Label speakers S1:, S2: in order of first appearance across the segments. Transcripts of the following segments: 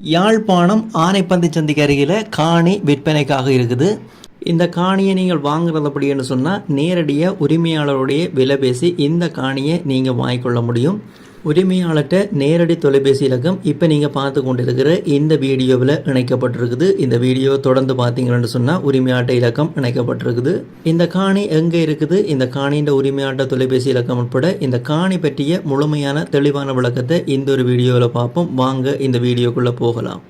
S1: யாழ்ப்பாணம் ஆனைப்பந்தி சந்திக்கு அருகில் காணி விற்பனைக்காக இருக்குது. இந்த காணியை நீங்கள் வாங்குறது அப்படின்னு சொன்னால் நேரடியாக உரிமையாளருடைய விலை பேசி இந்த காணியை நீங்கள் வாங்கிக்கொள்ள முடியும். உரிமையாளர்கிட்ட நேரடி தொலைபேசி இலக்கம் இப்போ நீங்கள் பார்த்து கொண்டிருக்கிற இந்த வீடியோவில் இணைக்கப்பட்டிருக்குது. இந்த வீடியோ தொடர்ந்து பார்த்தீங்கன்னு சொன்னால் உரிமையாட்ட இலக்கம் இணைக்கப்பட்டிருக்குது. இந்த காணி எங்கே இருக்குது? இந்த காணியின் உரிமையாட்ட தொலைபேசி இலக்கம் உட்பட இந்த காணி பற்றிய முழுமையான தெளிவான விளக்கத்தை இந்த ஒரு வீடியோவில் பார்ப்போம். வாங்க இந்த வீடியோக்குள்ளே போகலாம்.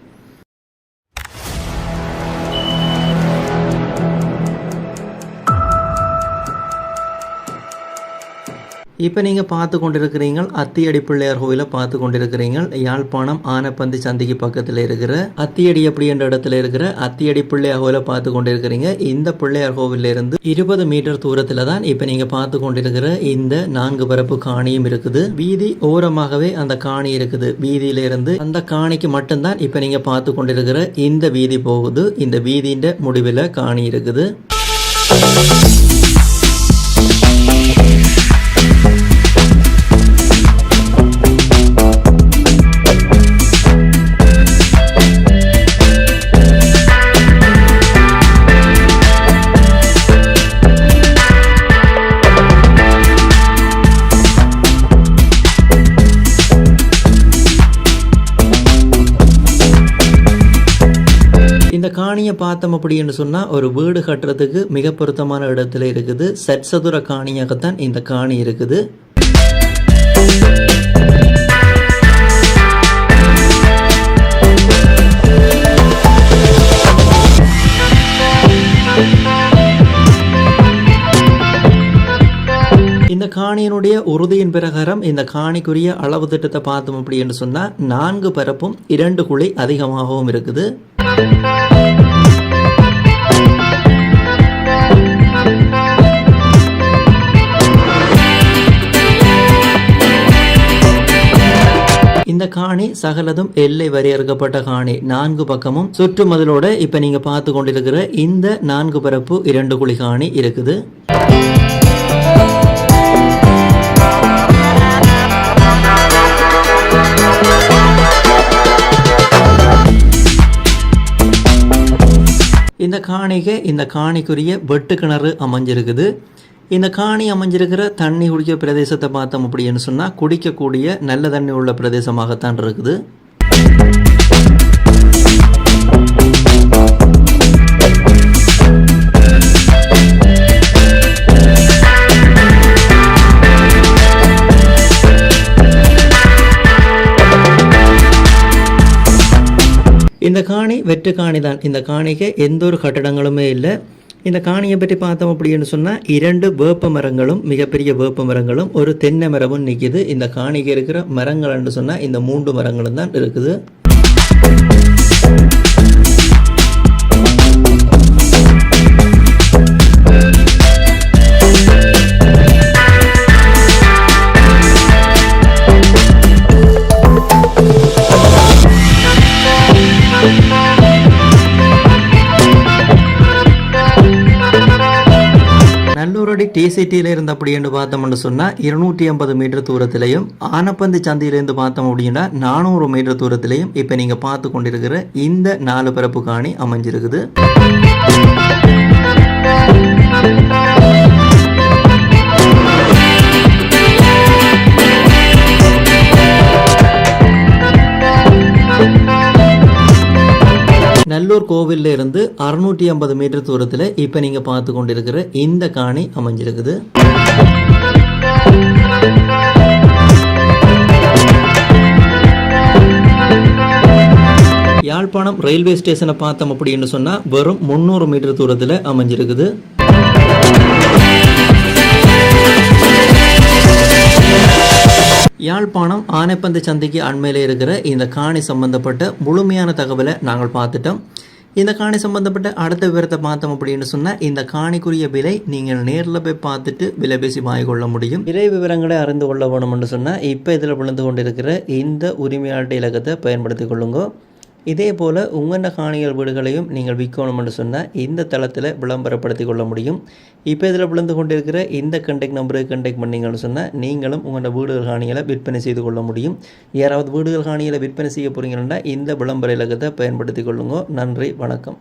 S1: இப்போ நீங்கள் பார்த்து கொண்டிருக்கிறீங்க அத்தியடி பிள்ளையார் கோவிலை பார்த்து கொண்டிருக்கிறீங்க யாழ்ப்பாணம் ஆனப்பந்தி சந்திக்கு பக்கத்தில் இருக்கிற அத்தியடி அப்படின்ற இடத்துல இருக்கிற அத்தியடி பிள்ளையார் கோவிலை பார்த்து கொண்டிருக்கிறீங்க. இந்த பிள்ளையார் கோவில்ல இருந்து இருபது மீட்டர் தூரத்தில் தான் இப்போ நீங்கள் பார்த்து கொண்டிருக்கிற இந்த நான்கு பரப்பு காணியும் இருக்குது. வீதி ஓரமாகவே அந்த காணி இருக்குது. வீதியில இருந்து அந்த காணிக்கு மட்டும்தான் இப்போ நீங்கள் பார்த்து கொண்டிருக்கிற இந்த வீதி போகுது. இந்த வீதியின் முடிவில் காணி இருக்குது. காணியை பார்த்தோம் அப்படின்னு சொன்னால் ஒரு வீடு கட்டுறதுக்கு மிக பொருத்தமான இடத்துல இருக்குது. சட்சதுர காணியாகத்தான் இந்த காணி இருக்குது. இந்த காணியினுடைய உறுதியின் பிரகாரம் இந்த காணிக்குரிய அளவு திட்டத்தை பார்த்தோம் அப்படின்னு சொன்னால் நான்கு பரப்பும் இரண்டு குழி அதிகமாகவும் இருக்குது. இந்த காணி சகலதும் எல்லை வரையறுக்கப்பட்ட காணி. நான்கு பக்கமும் சுற்று மதிலோட இப்ப நீங்க பார்த்து கொண்டிருக்கிற இந்த நான்கு பரப்பு இரண்டு குழி காணி இருக்குது. இந்த காணிக்கு இந்த காணிக்குரிய வெட்டு கிணறு அமைஞ்சிருக்குது. இந்த காணி அமைஞ்சிருக்கிற தண்ணி குடிக்க பிரதேசத்தை பார்த்தோம் அப்படின்னு சொன்னால் குடிக்கக்கூடிய நல்ல தண்ணி உள்ள பிரதேசமாகத்தான் இருக்குது. இந்த காணி வெற்று காணி தான். இந்த காணிக்கு எந்த ஒரு கட்டடங்களுமே இல்லை. இந்த காணியை பற்றி பார்த்தோம் அப்படின்னு சொன்னால் இரண்டு வேப்ப மரங்களும் மிகப்பெரிய வேப்ப மரங்களும் ஒரு தென்னை மரமும் நிற்கிது இந்த காணிக்கு இருக்கிற மரங்கள்னு சொன்னால் இந்த மூன்று மரங்களும் தான் இருக்குது. முன்னாடி டிசிடியில் இருந்து அப்படின்னு பார்த்தோம்னு சொன்னால் இருநூற்றி ஐம்பது மீட்டர் தூரத்திலையும் ஆனப்பந்து சந்தையிலேருந்து பார்த்தோம் அப்படின்னா நானூறு மீட்டர் தூரத்திலையும் இப்போ நீங்கள் பார்த்து கொண்டிருக்கிற இந்த நாலு பரப்பு காணி அமைஞ்சிருக்குது. நல்லூர் கோவில்ல இருந்து அறுநூற்றி ஐம்பது மீட்டர் தூரத்தில் இப்போ நீங்கள் பார்த்து கொண்டிருக்கிற இந்த காணி அமைஞ்சிருக்குது. யாழ்ப்பாணம் ரயில்வே ஸ்டேஷனை பார்த்தோம் அப்படின்னு சொன்னால் வெறும் முந்நூறு மீட்டர் தூரத்தில் அமைஞ்சிருக்குது. யாழ்ப்பாணம் ஆனைப்பந்து சந்தைக்கு அண்மையில் இருக்கிற இந்த காணி சம்பந்தப்பட்ட முழுமையான தகவலை நாங்கள் பார்த்துட்டோம். இந்த காணி சம்பந்தப்பட்ட அடுத்த விவரத்தை பார்த்தோம் அப்படின்னு சொன்னால் இந்த காணிக்குரிய விலை நீங்கள் நேரில் போய் பார்த்துட்டு விலை பேசி வாங்கிக்கொள்ள முடியும். விலை விவரங்களை அறிந்து கொள்ள வேணும்னு சொன்னால் இப்போ இதில் விழுந்து கொண்டிருக்கிற இந்த உரிமையாளர் இலக்கத்தை பயன்படுத்தி கொள்ளுங்க. இதே போல் உங்கண்ட காணிகள் வீடுகளையும் நீங்கள் விற்கணும்னு சொன்னால் இந்த தளத்தில் விளம்பரப்படுத்தி கொள்ள முடியும். இப்போ இதில் விழுந்து கொண்டிருக்கிற இந்த கண்டெக்ட் நம்பருக்கு கண்டெக்ட் பண்ணிங்கன்னு சொன்னால் நீங்களும் உங்களோட வீடுகள் காணிகளை விற்பனை செய்து கொள்ள முடியும். யாராவது வீடுகள் காணிகளை விற்பனை செய்ய போகிறீங்கன்னா இந்த விளம்பர இலக்கத்தை பயன்படுத்தி கொள்ளுங்க. நன்றி வணக்கம்.